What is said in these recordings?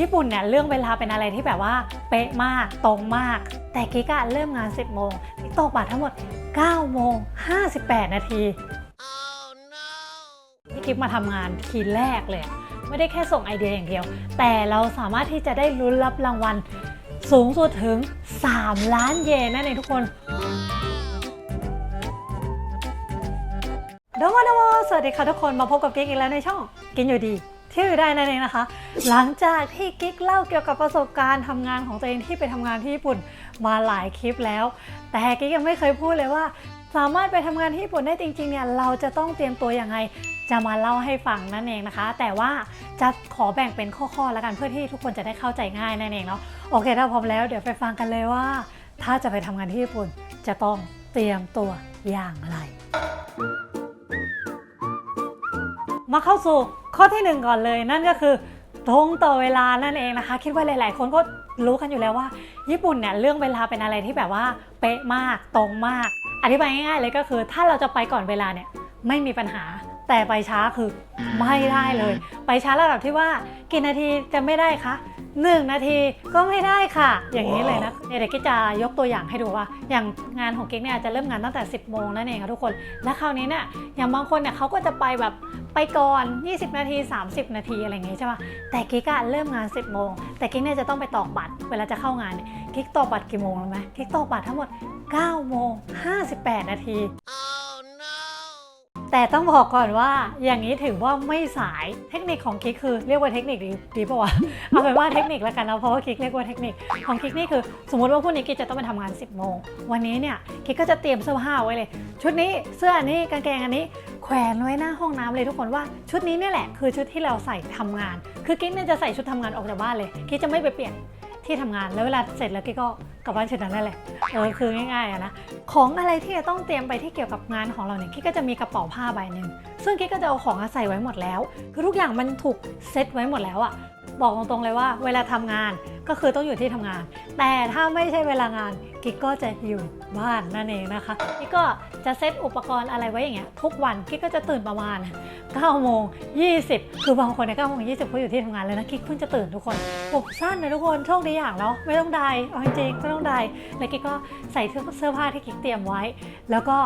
ญี่ปุ่นเนี่ยเรื่องเวลาเป็นอะไรที่แบบว่าเป๊ะมากตรงมาก แต่กิ๊กอะเริ่มงาน 10 โมงกิ๊กตกบัตรทั้งหมด 9 โมง 58 นาทีที่กิ๊กมาทำงานทีแรกเลย ไม่ได้แค่ส่งไอเดียอย่างเดียว แต่เราสามารถที่จะได้ลุ้นรับรางวัลสูงสุดถึง 3 ล้านเยนนั่นเองทุกคนโดโมโดโมสวัสดีค่ะทุกคนมาพบกับกิ๊กอีกแล้วในช่อง กินอยู่ดี ที่อยู่ได้นั่นเองนะคะ หลังจากที่กิ๊กเล่าเกี่ยวกับประสบการณ์ทำงานของตัวเองที่ไปทำงานที่ญี่ปุ่นมาหลายคลิปแล้ว แต่กิ๊กยังไม่เคยพูดเลยว่า สามารถไปทำงานที่ญี่ปุ่นได้จริงๆเนี่ยเราจะต้องเตรียมตัวยังไงจะมาเล่าให้ฟังนั่นเองนะคะ แต่ว่าจะขอแบ่งเป็นข้อๆแล้วกันเพื่อที่ทุกคนจะได้เข้าใจง่ายนั่นเองเนาะโอเคถ้าพร้อมแล้วเดี๋ยวไปฟังกันเลยว่า ถ้าจะไปทำงานที่ญี่ปุ่นจะต้องเตรียมตัวอย่างไร มาเข้าสู่ข้อที่หนึ่งก่อนเลย นั่นก็คือตรงต่อเวลานั่นเองนะคะ คิดว่าหลาย ๆ คนก็รู้กันอยู่แล้วว่า ญี่ปุ่นเนี่ยเรื่องเวลาเป็นอะไรที่แบบว่าเป๊ะมากตรงมาก อธิบายง่าย ๆ เลยก็คือ ถ้าเราจะไปก่อนเวลาเนี่ยไม่มีปัญหาแต่ไปช้าคือไม่ได้เลย ไปช้าระดับที่ว่ากี่นาทีจะไม่ได้คะ หนึ่งนาทีก็ไม่ได้ค่ะ อย่างนี้เลยนะเนี่ยเดี๋ยวกิ๊กจะยกตัวอย่างให้ดูว่า อย่างงานของกิ๊กเนี่ยจะเริ่มงานตั้งแต่ 10 โมงนั่นเองค่ะทุกคน และคราวนี้เนี่ยอย่างบางคนเนี่ยเขาก็จะไปแบบไปก่อน 20 นาที 30 นาทีอะไรอย่างงี้ใช่ปะแต่กิ๊กอะเริ่มงาน 10 โมง แต่กิ๊กเนี่ยจะต้องไปตอกบัตร เวลาจะเข้างานเนี่ยกิ๊กตอกบัตรกี่โมงรู้ไหมกิ๊กตอกบัตรทั้งหมด 9 โมง 58 นาที แต่ต้องบอกก่อนว่าอย่างนี้ถือว่าไม่สายเทคนิคของกิ๊กคือเรียกว่าเทคนิคดีดีป่าวะเอาเป็นว่าเทคนิคแล้วกันนะเพราะว่ากิ๊กเรียกว่าเทคนิคของกิ๊กนี่คือ สมมติว่าพรุ่งนี้กิ๊กจะต้องไปทำงาน 10โมงวันนี้เนี่ยกิ๊กก็จะเตรียมเสื้อผ้าไว้เลย ชุดนี้เสื้ออันนี้กางเกงอันนี้ แขวนไว้หน้าห้องน้ำเลยทุกคนว่าชุดนี้เนี่ยแหละคือชุดที่เราใส่ทำงาน คือกิ๊กเนี่ยจะใส่ชุดทำงานออกจากบ้านเลยกิ๊กจะไม่ไปเปลี่ยน ที่ทำงานแล้วเวลาเสร็จแล้วกิ๊กก็กลับบ้านชุดนั้นนั่นแหละเออคือง่ายๆอะนะของอะไรที่จะต้องเตรียมไปที่เกี่ยวกับงานของเราเนี่ยกิ๊กก็จะมีกระเป๋าผ้าใบหนึ่งซึ่งกิ๊กก็จะเอาของอะใส่ไว้หมดแล้ว คือทุกอย่างมันถูกเซตไว้หมดแล้วอะ บอกตรงๆเลยว่าเวลาทำงานก็คือต้องอยู่ที่ทำงาน แต่ถ้าไม่ใช่เวลางานกิ๊กก็จะอยู่บ้านนั่นเองนะคะกิ๊กก็จะเซตอุปกรณ์อะไรไว้อย่างเงี้ยทุกวันกิ๊กก็จะตื่นประมาณ9โมง20 คือบางคนเนี่ย9โมง20เขาอยู่ที่ทำงานเลยนะกิ๊กเพิ่งจะตื่นทุกคนผมสั้นนะทุกคนโชคดีอย่างเนาะไม่ต้องไดร์เอาจริงๆไม่ต้องไดร์แล้วกิ๊กก็ใส่เสื้อผ้าที่กิ๊กเตรียมไว้ แล้วก็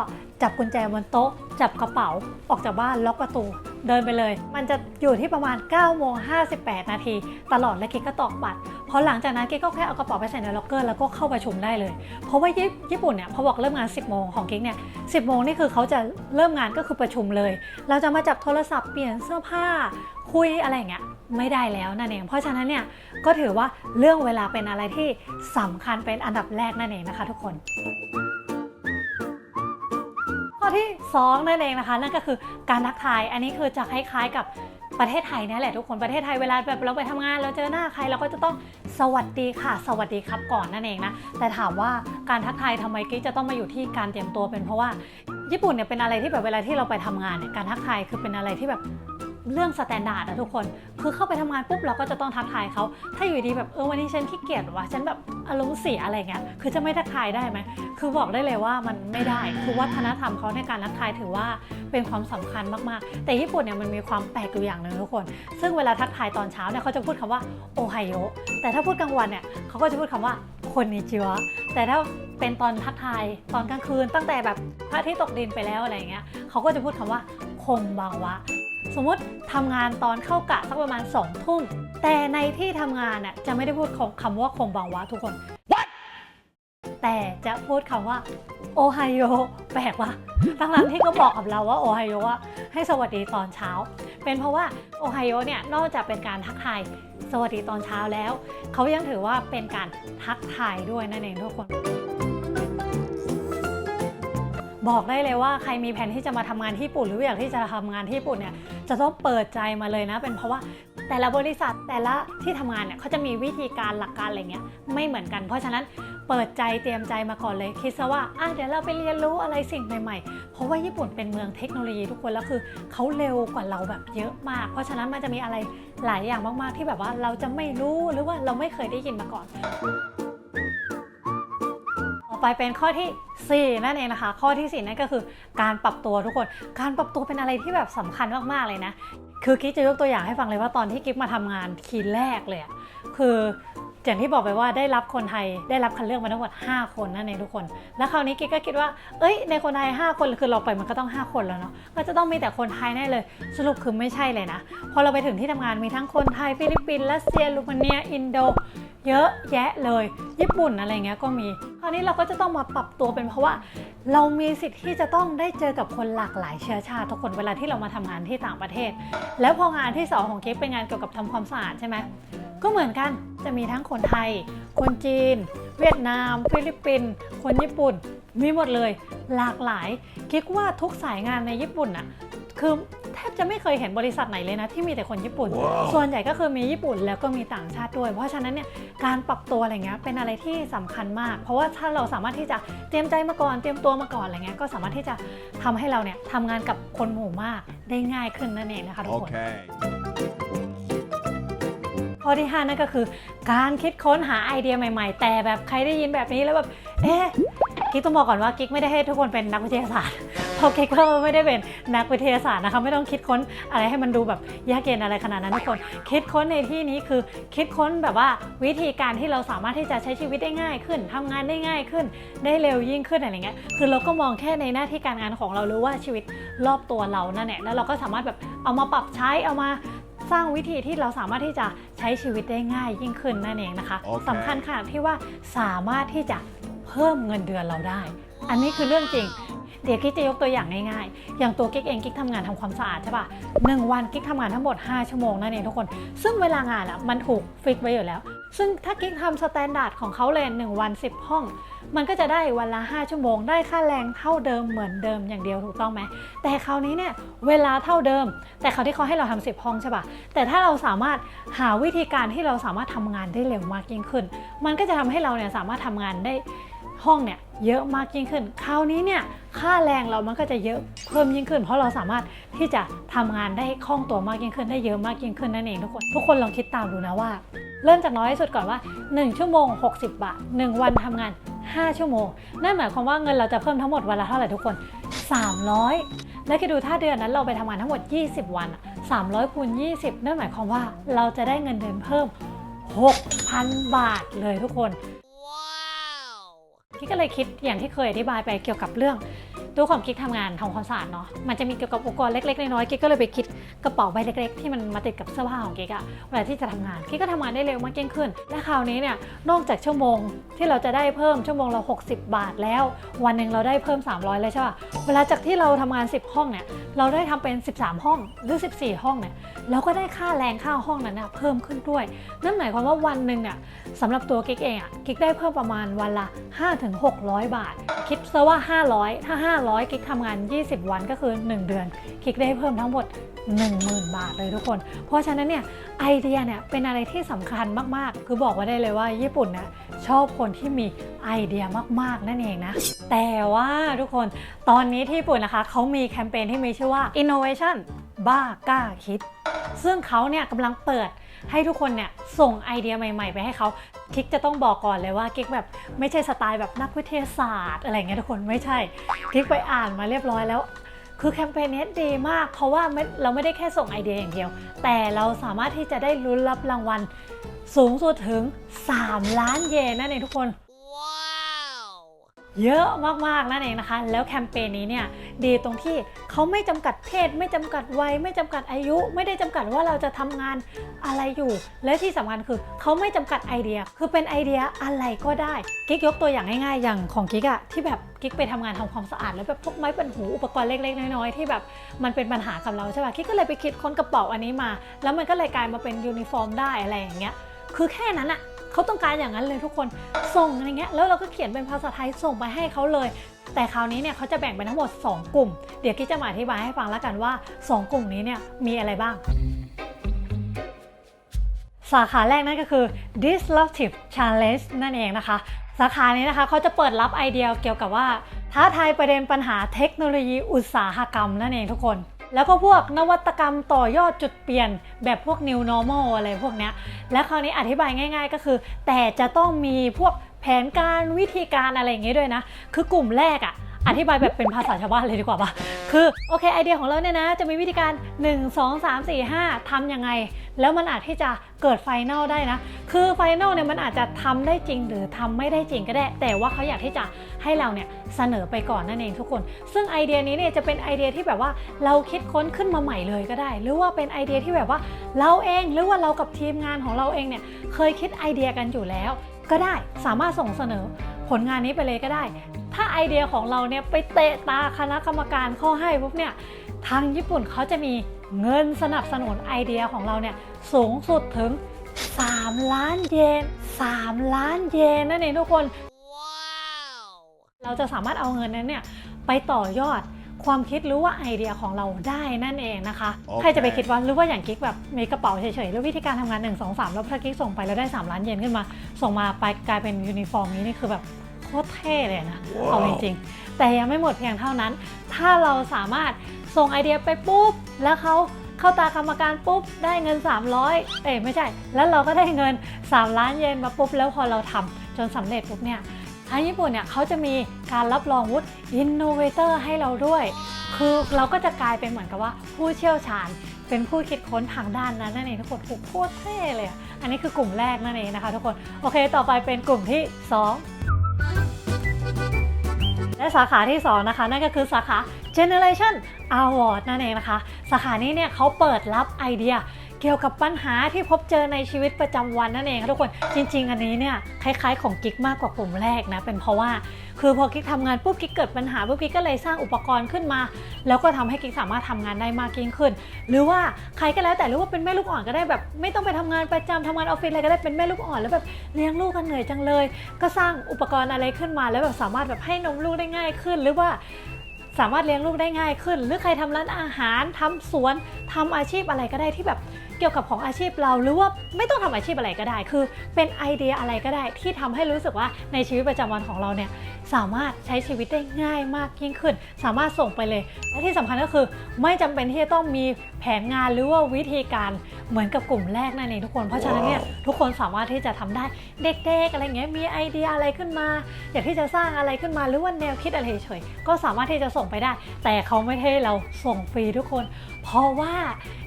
จับกุญแจบนโต๊ะ จับกระเป๋าออกจากบ้านล็อกประตู เดินไปเลย มันจะอยู่ที่ประมาณ9โมง58 นาที ตลอดและกิ๊กก็ตอกบัตรพอหลังจากนั้นกิ๊กก็แค่เอากระเป๋าไปใส่ในล็อกเกอร์แล้วก็เข้าประชุมได้เลย เพราะว่าญี่ปุ่นเนี่ยพอบอกเริ่มงาน 10 โมงของกิ๊กเนี่ย 10 โมงนี่คือเขาจะเริ่มงานก็คือประชุมเลย เราจะมาจับโทรศัพท์เปลี่ยนเสื้อผ้าคุยอะไรอย่างเงี้ยไม่ได้แล้วนั่นเอง เพราะฉะนั้นเนี่ยก็ถือว่าเรื่องเวลาเป็นอะไรที่สำคัญเป็นอันดับแรกนั่นเองนะคะทุกคน ที่ 2 นั่นเองนะคะ นั่นก็คือการทักทาย อันนี้คือจะคล้ายๆกับประเทศไทยนี่แหละทุกคนประเทศไทยเวลาแบบเราไปทำงานเราเจอหน้าใครเราก็จะต้องสวัสดีค่ะ สวัสดีครับก่อนนั่นเองนะแต่ถามว่าการทักทายทำไมกิ๊กจะต้องมาอยู่ที่การเตรียมตัวเป็นเพราะว่าญี่ปุ่นเนี่ยเป็นอะไรที่แบบเวลาที่เราไปทำงานเนี่ยการทักทายคือเป็นอะไรที่แบบ เรื่องสแตนดาร์ดอะทุกคน คือเข้าไปทำงานปุ๊บเราก็จะต้องทักทายเขา ถ้าอยู่ดีแบบเออวันนี้ฉันขี้เกียจว่ะฉันแบบอารมณ์เสียอะไรเงี้ย คือจะไม่ทักทายได้ไหม คือบอกได้เลยว่ามันไม่ได้ คือวัฒนธรรมเขาในการทักทายถือว่าเป็นความสำคัญมากๆ แต่ญี่ปุ่นเนี่ยมันมีความแปลกอยู่อย่างหนึ่งทุกคน ซึ่งเวลาทักทายตอนเช้าเนี่ยเขาจะพูดคำว่าโอไฮโอแต่ถ้าพูดกลางวันเนี่ยเขาก็จะพูดคำว่าคนนิจิวะแต่ถ้าเป็นตอนทักทายตอนกลางคืนตั้งแต่แบบพระอาทิตย์ตกดินไปแล้วอะไรเงี้ยเขาก็จะพูดคำว่าคงบางวะ สมมติทำงานตอนเข้ากะสักประมาณ2องทุ่มแต่ในที่ทำงานน่ะจะไม่ได้พูดคำว่าคงบางวะทุกคนแต่จะพูดคำว่าโอไฮโอแปลกว่าทั้งๆที่ก็บอกกับเราว่าโอไฮโอว่าให้สวัสดีตอนเช้า เป็นเพราะว่าโอไฮโอเนี่ยนอกจากเป็นการทักทายสวัสดีตอนเช้าแล้ว เขายังถือว่าเป็นการทักทายด้วยนั่นเองทุกคน บอกได้เลยว่าใครมีแผนที่จะมาทำงานที่ญี่ปุ่น หรืออยากที่จะทำงานที่ญี่ปุ่นเนี่ยจะต้องเปิดใจมาเลยนะ เป็นเพราะว่าแต่ละบริษัทแต่ละที่ทำงานเนี่ยเขาจะมีวิธีการหลักการอะไรเงี้ยไม่เหมือนกัน เพราะฉะนั้นเปิดใจเตรียมใจมาก่อนเลยคิดซะว่าอะเดี๋ยวเราไปเรียนรู้อะไรสิ่งใหม่ๆ เพราะว่าญี่ปุ่นเป็นเมืองเทคโนโลยีทุกคนแล้วคือเขาเร็วกว่าเราแบบเยอะมาก เพราะฉะนั้นมันจะมีอะไรหลายอย่างมากๆที่แบบว่าเราจะไม่รู้หรือว่าเราไม่เคยได้ยินมาก่อน ไปเป็นข้อที่ 4 นั่นเองนะคะ ข้อที่ 4 นั่นก็คือการปรับตัวทุกคน การปรับตัวเป็นอะไรที่แบบสำคัญมากๆเลยนะ คือกิ๊กจะยกตัวอย่างให้ฟังเลยว่าตอนที่กิ๊กมาทำงานทีแรกเลยคืออย่างที่บอกไปว่าได้รับคนไทยได้รับคัดเลือกมาทั้งหมด 5 คนนั่นเองทุกคน แล้วคราวนี้กิ๊กก็คิดว่า เอ้ย ในคนไทย 5 คนคือเราไปมันก็ต้อง 5 คนแล้วเนาะ ก็จะต้องมีแต่คนไทยแน่เลย สรุปคือไม่ใช่เลยนะ พอเราไปถึงที่ทำงานมีทั้งคนไทยฟิลิปปินส์รัสเซียลูมาเนีย อินโด เยอะแยะเลย ญี่ปุ่นอะไรเงี้ยก็มี คราวนี้เราก็จะต้องมาปรับตัวเป็นเพราะว่า เรามีสิทธิ์ที่จะต้องได้เจอกับคนหลากหลายเชื้อชาติทุกคนเวลาที่เรามาทำงานที่ต่างประเทศ แล้วพองานที่สองของกิ๊กเป็นงานเกี่ยวกับทำความสะอาดใช่ไหมก็เหมือนกันจะมีทั้งคนไทย คนจีน เวียดนาม ฟิลิปปินส์คนญี่ปุ่นมีหมดเลย หลากหลายคิดว่าทุกสายงานในญี่ปุ่นอะคือ ทบจะไม่เคยเห็นบริษัทไหนเลยนะที่มีแต่คนญี่ปุ่น ส่วนใหญ่ก็คือมีญี่ปุ่นแล้วก็มีต่างชาติด้วย เพราะฉะนั้นเนี่ยการปรับตัวอะไรเงี้ยเป็นอะไรที่สำคัญมาก เพราะว่าถ้าเราสามารถที่จะเตรียมใจมาก่อนเตรียมตัวมาก่อนอะไรเงี้ยก็สามารถที่จะทำให้เราเนี่ยทำงานกับคนหมู่มากได้ง่ายขึ้นนั่นเองนะคะทุกคน Okay. ข้อที่ 5 นั่นก็คือ การคิดค้นหาไอเดียใหม่ ๆ แต่แบบใครได้ยินแบบนี้แล้วแบบ เอ๊ะกิ๊กต้องบอกก่อนว่ากิ๊กไม่ได้ให้ทุกคนเป็นนักวิทยาศาสตร์ เพราะกิ๊กก็ไม่ได้เป็นนักวิทยาศาสตร์นะคะ ไม่ต้องคิดค้นอะไรให้มันดูแบบยากเย็นอะไรขนาดนั้นทุกคน คิดค้นในที่นี้คือคิดค้นแบบว่าวิธีการที่เราสามารถที่จะใช้ชีวิตได้ง่ายขึ้นทำงานได้ง่ายขึ้น ได้เร็วยิ่งขึ้นอะไรเงี้ย คือเราก็มองแค่ในหน้าที่การงานของเราหรือว่าชีวิตรอบตัวเรานั่นแหละ แล้วเราก็สามารถแบบเอามาปรับใช้เอามาสร้างวิธีที่เราสามารถที่จะใช้ชีวิตได้ง่ายยิ่งขึ้นนั่นเองนะคะโอเคสำคัญขนาดที่ว่าสามารถที่จะเพิ่มเงินเดือนเราได้ อันนี้คือเรื่องจริง เดี๋ยวกิ๊กจะยกตัวอย่างง่ายๆ อย่างตัวกิ๊กเองกิ๊กทำงานทำความสะอาดใช่ปะหนึ่งวันกิ๊กทำงานทั้งหมด 5 ชั่วโมงนั่นเองทุกคน ซึ่งเวลางานอะมันถูกฟิกไว้อยู่แล้ว ซึ่งถ้ากิ๊กทำสแตนดาร์ดของเขาเลยหนึ่งวัน 10 ห้อง มันก็จะได้วันละ 5 ชั่วโมง ได้ค่าแรงเท่าเดิมเหมือนเดิมอย่างเดียวถูกต้องไหม แต่คราวนี้เนี่ยเวลาเท่าเดิม แต่คราวที่เขาให้เราทำ10 ห้องใช่ปะแต่ถ้าเราสามารถหาวิธีการที่เราสามารถทำงานได้เร็วมากยิ่งขึ้น มันก็จะทำให้เราเนี่ยสามารถทำงานได้ ห้องเนี่ยเยอะมากยิ่งขึ้น คราวนี้เนี่ยค่าแรงเรามันก็จะเยอะเพิ่มยิ่งขึ้น เพราะเราสามารถที่จะทำงานได้คล่องตัวมากยิ่งขึ้นได้เยอะมากยิ่งขึ้นนั่นเองทุกคน ทุกคนลองคิดตามดูนะว่า เริ่มจากน้อยที่สุดก่อนว่า 1 ชั่วโมง 60 บาท 1 วันทำงาน 5 ชั่วโมง นั่นหมายความว่าเงินเราจะเพิ่มทั้งหมดวันละเท่าไหร่ทุกคน 300 แล้วคิดดูถ้าเดือนนั้นเราไปทำงานทั้งหมด 20 วัน 300คูณ20 นั่นหมายความว่าเราจะได้เงินเดือนเพิ่ม 6,000 บาทเลยทุกคน พี่ก็เลยคิดอย่างที่เคยอธิบายไปเกี่ยวกับเรื่อง ตัวความคิดทำงานทำความสะอาดเนาะมันจะมีเกี่ยวกับอุปกรณ์เล็กๆน้อยๆกิ๊กก็เลยไปคิดกระเป๋าใบเล็ก ๆ ที่มันมาติดกับเสื้อผ้าของกิ๊กอะเวลาที่จะทำงานกิ๊กก็ทำงานได้เร็วมากยิ่งขึ้น และคราวนี้เนี่ยนอกจากชั่วโมงที่เราจะได้เพิ่มชั่วโมงละ60 บาทแล้ว วันหนึ่งเราได้เพิ่ม 300เลยใช่ป่ะเวลาจากที่เราทำงาน 10 ห้องเนี่ยเราได้ทำเป็น 13 ห้องหรือ 14 ห้องเนี่ยเราก็ได้ค่าแรงค่าห้องนั้นนะเพิ่มขึ้นด้วยนั่นหมายความว่าวันหนึ่งเนี่ยสำหรับตัวกิ๊กเองอะกิ๊กได้เพิ่มประมาณวันละ 5-600 บาท คิดซะว่า 500 ถ้า 500กิ๊กทำงาน 20 วันก็คือ 1 เดือน กิ๊กได้เพิ่มทั้งหมด 10,000 บาทเลยทุกคน เพราะฉะนั้นเนี่ยไอเดียเนี่ยเป็นอะไรที่สำคัญมากๆ คือบอกไว้ได้เลยว่าญี่ปุ่นเนี่ยชอบคนที่มีไอเดียมากๆ นั่นเองนะ แต่ว่าทุกคนตอนนี้ที่ญี่ปุ่นนะคะเขามีแคมเปญที่มีชื่อว่า innovation บ้ากล้าคิด ซึ่งเขาเนี่ยกำลังเปิด ให้ทุกคนเนี่ยส่งไอเดียใหม่ ๆ ไปให้เขากิ๊กจะต้องบอกก่อนเลยว่ากิ๊กแบบไม่ใช่สไตล์แบบนักวิทยาศาสตร์ อะไรเงี้ยทุกคนไม่ใช่กิ๊กไปอ่านมาเรียบร้อยแล้ว คือแคมเปญนี้ดีมาก เพราะว่าไม่เราไม่ได้แค่ส่งไอเดียอย่างเดียว แต่เราสามารถที่จะได้ลุ้นรับรางวัลสูงสุดถึง 3 ล้านเยนนั่นเองทุกคน เยอะมากๆนั่นเองนะคะ แล้วแคมเปญนี้เนี่ยดีตรงที่เขาไม่จำกัดเพศ ไม่จำกัดวัย ไม่จำกัดอายุ ไม่ได้จำกัดว่าเราจะทำงานอะไรอยู่ และที่สำคัญคือเขาไม่จำกัดไอเดีย คือเป็นไอเดียอะไรก็ได้กิ๊กยกตัวอย่างง่ายๆ อย่างของกิ๊กอะที่แบบกิ๊กไปทำงานทำความสะอาดแล้วแบบพวกไม้เป็นหูอุปกรณ์เล็กๆ น้อยๆที่แบบมันเป็นปัญหากับเราใช่ป่ะกิ๊กก็เลยไปคิดค้นกระเป๋าอันนี้มา แล้วมันก็เลยกลายมาเป็นยูนิฟอร์มได้อะไรอย่างเงี้ยคือแค่นั้นอะ เขาต้องการอย่างนั้นเลยทุกคนส่งอะไรเงี้ยแล้วเราก็เขียนเป็นภาษาไทยส่งไปให้เขาเลย แต่คราวนี้เนี่ยเขาจะแบ่งเป็นทั้งหมด 2 กลุ่ม เดี๋ยวกิ๊กจะมาอธิบายให้ฟังแล้วกันว่า 2 กลุ่มนี้เนี่ยมีอะไรบ้างสาขาแรกนั่นก็คือ disruptive challenge นั่นเองนะคะ สาขานี้นะคะเขาจะเปิดรับไอเดียเกี่ยวกับว่า ท้าทายประเด็นปัญหาเทคโนโลยีอุตสาหกรรมนั่นเองทุกคน แล้วก็พวกนวัตกรรมต่อยอดจุดเปลี่ยนแบบพวก new normal อะไรพวกเนี้ยและคราวนี้อธิบายง่าย ๆ ก็คือ แต่จะต้องมีพวกแผนการวิธีการอะไรอย่างเงี้ด้วยนะ คือกลุ่มแรกอะ่ะ อธิบายแบบเป็นภาษาชาวบ้านเลยดีกว่าปะคือโอเคไอเดียของเราเนี่ยนะ จะมีวิธีการ 1 2 3 4 5ทำยังไง แล้วมันอาจที่จะเกิดไฟนอลได้นะ คือไฟนอลเนี่ยมันอาจจะทำได้จริงหรือทำไม่ได้จริงก็ได้ แต่ว่าเขาอยากที่จะให้เราเนี่ยเสนอไปก่อนนั่นเองทุกคน ซึ่งไอเดียนี้เนี่ยจะเป็นไอเดียที่แบบว่าเราคิดค้นขึ้นมาใหม่เลยก็ได้ หรือว่าเป็นไอเดียที่แบบว่าเราเองหรือว่าเรากับทีมงานของเราเองเนี่ยเคยคิดไอเดียกันอยู่แล้ว ก็ได้สามารถส่งเสนอ ผลงานนี้ไปเลยก็ได้ ถ้าไอเดียของเราเนี่ยไปเตะตาคณะกรรมการเข้าให้ปุ๊บเนี่ยทางญี่ปุ่นเขาจะมีเงินสนับสนุนไอเดียของเราเนี่ยสูงสุดถึง 3 ล้านเยน 3 ล้านเยนนั่นเองทุกคนเราจะสามารถเอาเงินนั้นเนี่ยไปต่อยอด ความคิดหรือว่าไอเดียของเราได้นั่นเองนะคะ โอเค ใครจะไปคิดว่าหรือว่าอย่างกิ๊กแบบมีกระเป๋าเฉยๆหรือวิธีการทำงาน 1 2 3 แล้วถ้ากิ๊กส่งไปแล้วได้ 3 ล้านเยนขึ้นมา ส่งมาไปกลายเป็นยูนิฟอร์มนี้นี่คือแบบโคตรเท่เลยนะว้าวเอาจริงๆ แต่ยังไม่หมดเพียงเท่านั้น ถ้าเราสามารถส่งไอเดียไปปุ๊บ แล้วเขาเข้าตากรรมการปุ๊บ ได้เงิน 300 เอ้ยไม่ใช่ แล้วเราก็ได้เงิน 3 ล้านเยนมาปุ๊บ แล้วพอเราทำจนสำเร็จปุ๊บเนี่ย ทางญี่ปุ่นเนี่ยเขาจะมีการรับรองวุฒิ Innovator ให้เราด้วย คือเราก็จะกลายเป็นเหมือนกับว่าผู้เชี่ยวชาญ เป็นผู้คิดค้นทางด้านนั้นนั่นเองทุกคนโอ้โคตรเท่เลยอะอันนี้คือกลุ่มแรกนั่นเองนะคะทุกคน โอเค ต่อไปเป็นกลุ่มที่ 2และสาขาที่ 2 นะคะ นั่นก็คือสาขา Generation Award นั่นเองนะคะ สาขานี้เนี่ยเขาเปิดรับไอเดีย เกี่ยวกับปัญหาที่พบเจอในชีวิตประจำวันนั่นเองค่ะทุกคนจริง ๆ อันนี้เนี่ยคล้าย ๆ ของกิ๊กมากกว่ากลุ่มแรกนะเป็นเพราะว่าคือพอกิ๊กทำงานปุ๊บกิ๊กเกิดปัญหาปุ๊บกิ๊กก็เลยสร้างอุปกรณ์ขึ้นมา แล้วก็ทำให้กิ๊กสามารถทำงานได้มากยิ่งขึ้น หรือว่าใครก็แล้วแต่หรือว่าเป็นแม่ลูกอ่อนก็ได้แบบ ไม่ต้องไปทำงานประจำทำงานออฟฟิศอะไรก็ได้เป็นแม่ลูกอ่อนแล้วแบบเลี้ยงลูกกันเหนื่อยจังเลย ก็สร้างอุปกรณ์อะไรขึ้นมา แล้วแบบสามารถแบบให้นมลูกได้ง่ายขึ้น หรือว่าสามารถเลี้ยงลูกได้ง่ายขึ้น หรือใครทำร้านอาหารทำสวนทำอาชีพอะไรก็ได้ที่แบบ เกี่ยวกับของอาชีพเราหรือว่าไม่ต้องทำอาชีพอะไรก็ได้ คือเป็นไอเดียอะไรก็ได้ที่ทำให้รู้สึกว่าในชีวิตประจำวันของเราเนี่ยสามารถใช้ชีวิตได้ง่ายมากยิ่งขึ้น สามารถส่งไปเลย และที่สำคัญก็คือไม่จำเป็นที่จะต้องมีแผนงานหรือว่าวิธีการเหมือนกับกลุ่มแรกนั่นเองทุกคน เพราะฉะนั้นเนี่ยทุกคนสามารถที่จะทำได้เด็กๆอะไรเงี้ยมีไอเดียอะไรขึ้นมา อยากที่จะสร้างอะไรขึ้นมาหรือว่าแนวคิดอะไรเฉยๆก็สามารถที่จะส่งไปได้ แต่เขาไม่ให้เราส่งฟรีทุกคนเพราะว่า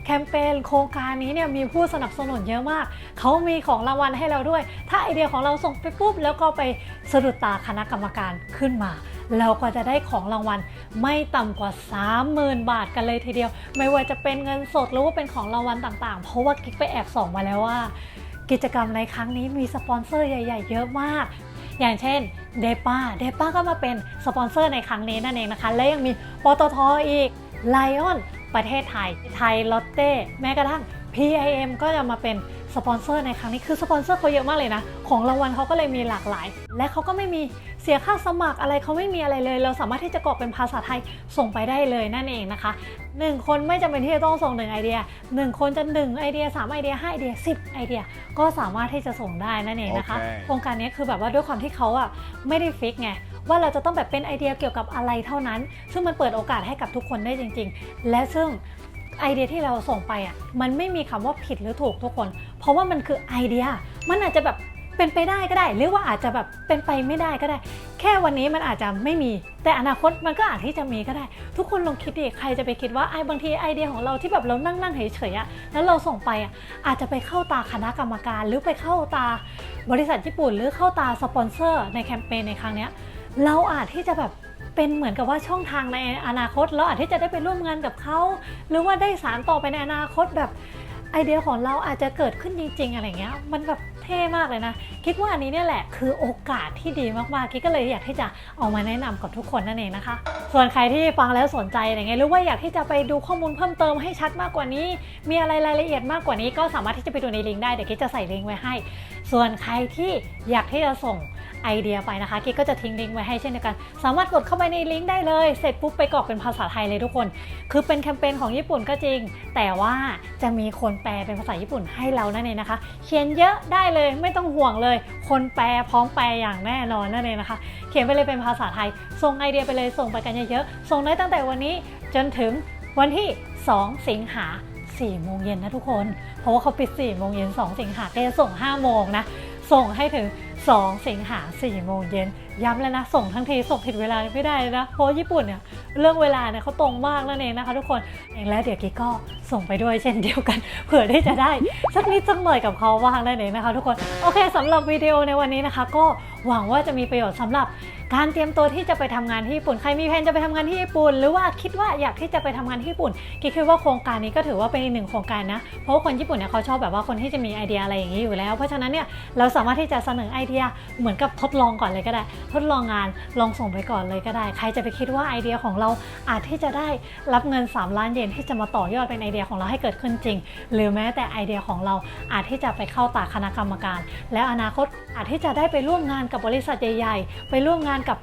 แคมเปญโครงการนี้เนี่ยมีผู้สนับสนุนเยอะมาก เขามีของรางวัลให้เราด้วย ถ้าไอเดียของเราส่งไปปุ๊บ แล้วก็ไปสะดุดตาคณะกรรมการขึ้นมา เราก็จะได้ของรางวัลไม่ต่ำกว่า 30,000 บาทกันเลยทีเดียว ไม่ว่าจะเป็นเงินสดหรือว่าเป็นของรางวัลต่างๆ เพราะว่ากิ๊กไปแอบส่องมาแล้วว่า กิจกรรมในครั้งนี้มีสปอนเซอร์ใหญ่ ๆ เยอะมากอย่างเช่นเดป้าเดป้าก็มาเป็นสปอนเซอร์ในครั้งนี้นั่นเองนะคะ และยังมีปตทอีกไลออน ประเทศไทย ไทยลอตเต้แม้กระทั่ง PIM ก็จะมาเป็นสปอนเซอร์ในครั้งนี้คือสปอนเซอร์เขาเยอะมากเลยนะ ของรางวัลเขาก็เลยมีหลากหลาย และเขาก็ไม่มีเสียค่าสมัครอะไรเขาไม่มีอะไรเลย เราสามารถที่จะกรอกเป็นภาษาไทยส่งไปได้เลยนั่นเองนะคะ 1 คนไม่จำเป็นที่จะต้องส่งหนึ่งไอเดีย 1 คนจะ 1 ไอเดีย 3 ไอเดีย 5 ไอเดีย 10 ไอเดีย ก็สามารถที่จะส่งได้นั่นเองนะคะโอเคโครงการนี้คือแบบว่าด้วยความที่เขาอะไม่ได้ฟิกไง ว่าเราจะต้องแบบเป็นไอเดียเกี่ยวกับอะไรเท่านั้น ซึ่งมันเปิดโอกาสให้กับทุกคนได้จริง ๆ และซึ่งไอเดียที่เราส่งไปอะมันไม่มีคำว่าผิดหรือถูกทุกคน เพราะว่ามันคือไอเดีย มันอาจจะแบบเป็นไปได้ก็ได้ หรือว่าอาจจะแบบเป็นไปไม่ได้ก็ได้ แค่วันนี้มันอาจจะไม่มี แต่อนาคตมันก็อาจที่จะมีก็ได้ ทุกคนลองคิดดิใครจะไปคิดว่าไอ้บางทีไอเดียของเราที่แบบเรานั่งนั่งเฉยๆอะแล้วเราส่งไปอะอาจจะไปเข้าตาคณะกรรมการ หรือไปเข้าตาบริษัทญี่ปุ่น หรือเข้าตาสปอนเซอร์ในแคมเปญในครั้งเนี้ย เราอาจที่จะแบบเป็นเหมือนกับว่าช่องทางในอนาคต เราอาจที่จะได้ไปร่วมงานกับเขา หรือว่าได้สารต่อไปในอนาคตแบบไอเดียของเราอาจจะเกิดขึ้นจริง ๆ อะไรเงี้ย มันแบบเท่มากเลยนะ คิดว่าอันนี้เนี่ยแหละคือโอกาสที่ดีมากๆกิ๊กก็เลยอยากที่จะเอามาแนะนำกับทุกคนนั่นเองนะคะ ส่วนใครที่ฟังแล้วสนใจอะไรเงี้ยหรือว่าอยากที่จะไปดูข้อมูลเพิ่มเติมให้ชัดมากกว่านี้ มีอะไรรายละเอียดมากกว่านี้ก็สามารถที่จะไปดูในลิงก์ได้ เดี๋ยวกิ๊กจะใส่ลิงก์ไว้ให้ส่วนใครที่อยากที่จะส่งไอเดียไปนะคะกิ๊กก็จะทิ้งลิงก์ไว้ให้เช่นเดียวกัน สามารถกดเข้าไปในลิงก์ได้เลย เสร็จปุ๊บไปกรอกเป็นภาษาไทยเลยทุกคน คือเป็นแคมเปญของญี่ปุ่นก็จริง แต่ว่าจะมีคนแปลเป็นภาษาญี่ปุ่นให้เรานั่นเองนะคะ เขียนเยอะได้เลยไม่ต้องห่วงเลย คนแปลพร้อมแปลอย่างแน่นอนนั่นเองนะคะ เขียนไปเลยเป็นภาษาไทย ส่งไอเดียไปเลยส่งไปกันเยอะๆ ส่งได้ตั้งแต่วันนี้จนถึงวันที่ 2 สิงหา 4โมงเย็นนะทุกคน เพราะว่าเขาปิด4โมงเย็น2สิงหาก็จะส่ง 5 โมงนะ ส่งให้ถึง 2 สิงหา4โมงเย็นย้ำแล้วนะ ส่งทั้งทีส่งผิดเวลาไม่ได้นะ เพราะญี่ปุ่นเนี่ยเรื่องเวลาเนี่ยเขาตรงมากนั่นเองนะคะทุกคนเองแล้วเดี๋ยวกิ๊กก็ส่งไปด้วยเช่นเดียวกัน เผื่อที่จะได้สักนิดสักหน่อยกับเขาบ้างนั่นเองนะคะทุกคน โอเคสำหรับวิดีโอในวันนี้นะคะก็ หวังว่าจะมีประโยชน์สำหรับการเตรียมตัวที่จะไปทำงานที่ญี่ปุ่น ใครมีแผนจะไปทำงานที่ญี่ปุ่น หรือว่าคิดว่าอยากที่จะไปทำงานที่ญี่ปุ่นกิ๊กคิดว่าโครงการนี้ก็ถือว่าเป็นอีกหนึ่งโครงการนะ เพราะว่าคนญี่ปุ่นเนี่ยเขาชอบแบบว่าคนที่จะมีไอเดียอะไรอย่างนี้อยู่แล้ว เพราะฉะนั้นเนี่ยเราสามารถที่จะเสนอไอเดียเหมือนกับทดลองก่อนเลยก็ได้ ทดลองงานลองส่งไปก่อนเลยก็ได้ ใครจะไปคิดว่าไอเดียของเราอาจที่จะได้รับเงิน 3 ล้านเยนที่จะมาต่อยอดเป็นไอเดียของเราให้เกิดขึ้นจริง หรือแม้แต่ไอเดียของเราอาจที่จะไปเข้าตาคณะกรรมการ แล้วอนาคตอาจที่จะได้ไปร่วมงานกับบริษัทใหญ่ๆ ไปร่วมงานกับ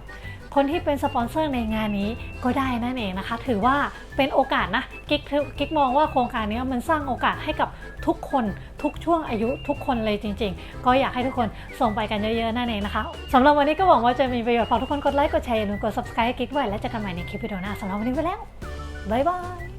คนที่เป็นสปอนเซอร์ในงานนี้ก็ได้นั่นเองนะคะ ถือว่าเป็นโอกาสนะกิ๊กกิ๊กมองว่าโครงการนี้มันสร้างโอกาสให้กับทุกคนทุกช่วงอายุทุกคนเลยจริง ๆ ก็อยากให้ทุกคนส่งไปกันเยอะๆนั่นเองนะคะสำหรับวันนี้ก็หวังว่าจะมีประโยชน์ฝากทุกคนกดไลค์กดแชร์อย่าลืมกด subscribe กิ๊กไว้แล้วเจอกันใหม่ในคลิปวิดีโอหน้าสำหรับวันนี้ไปแล้วบ๊ายบาย